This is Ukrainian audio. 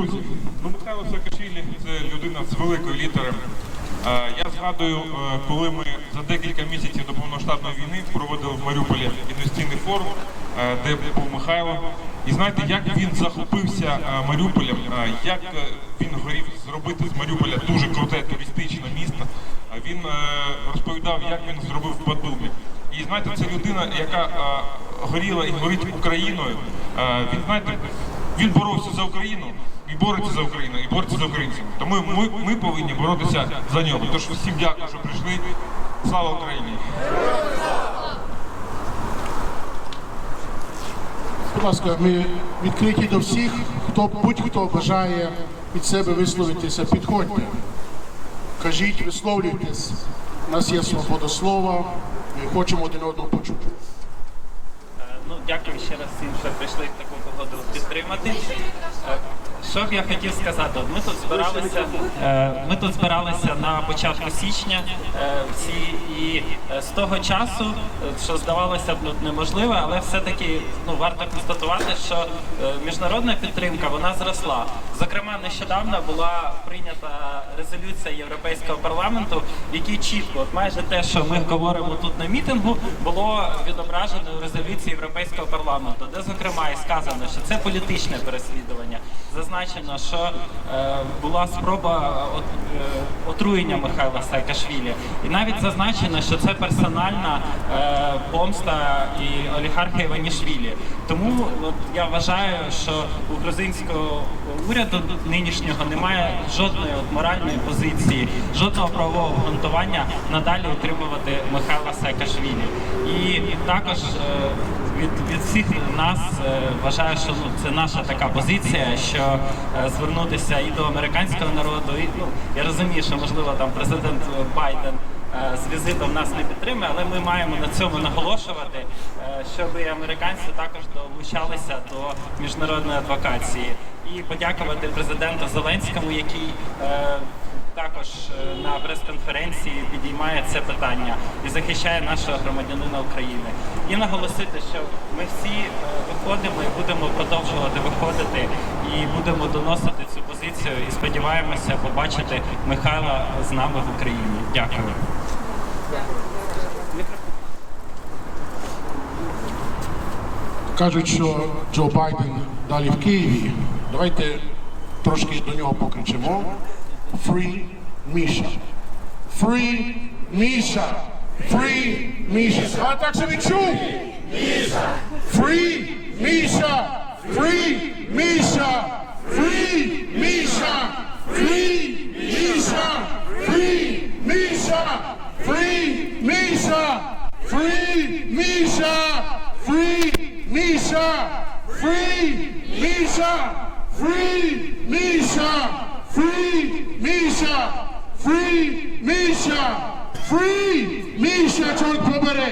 Друзі, ну Михайло Саакашвілі – це людина з великої літери. Е, Я згадую, е, коли ми за декілька місяців до повноштабної війни проводили в Маріуполі інвестиційний форум, е, де був Михайло. І знаєте, як він захопився Маріуполем, як він горів зробити з Маріуполя дуже круте туристичне місто. Він розповідав, як він зробив в Батумі. І знаєте, це людина, яка горіла і горить Україною. Він знаєте, він боровся за Україну і бореться за Україну, і бореться за українців. Тому ми, ми повинні боротися за нього. Тож всім дякую, що прийшли. Слава Україні! Будь ласка, ми відкриті до всіх, хто будь-хто бажає від себе висловитися, підходьте. Кажіть, висловлюйтесь. У нас є свобода слова, ми хочемо один одного почути. Е, Ну, дякую ще раз всім, що прийшли таку погоду підтримати. Що б я хотів сказати? Ми тут збиралися, е, ми тут збиралися на початку січня е, всі, і е, з того часу, що здавалося б ну, неможливе, але все-таки ну, варто констатувати, що міжнародна підтримка вона зросла. Зокрема, нещодавно була прийнята резолюція Європейського парламенту, в якій чітко, от майже те, що ми говоримо тут на мітингу, було відображено у резолюції Європейського парламенту, де зокрема і сказано, що це політичне переслідування. Зазначено, що е, була спроба от, е, отруєння Михайла Саакашвілі. І навіть зазначено, що це персональна е, помста і олігарха Іванішвілі. Тому от, я вважаю, що у грузинського уряду нинішнього немає жодної от, моральної позиції, жодного правового обґрунтування надалі утримувати Михайла Саакашвілі. І також е, від, від всіх нас е, вважаю, що ну, це наша така позиція, що е, звернутися і до американського народу, і ну я розумію, що можливо там президент Байден. Е, З візитом нас не підтримує, але ми маємо на цьому наголошувати, е, щоб і американці також долучалися до міжнародної адвокації і подякувати президенту Зеленському, який е, також на прес-конференції підіймає це питання і захищає нашого громадянина України. І наголосити, що ми всі виходимо і будемо продовжувати виходити і будемо доносити цю позицію. І сподіваємося побачити Михайла з нами в Україні. Дякую. Кажуть, що Джо Байден далі в Києві. Давайте трошки до нього покричимо. Free Misha. Free Misha. Free Misha. А так що він чув? Free Misha. Free Misha. Free Misha. Free Misha. Free Misha. Free Misha. Free Misha. Free Misha! Free Misha! Free Misha! Free Misha! Free Misha! Free Nisha Chol Pobere!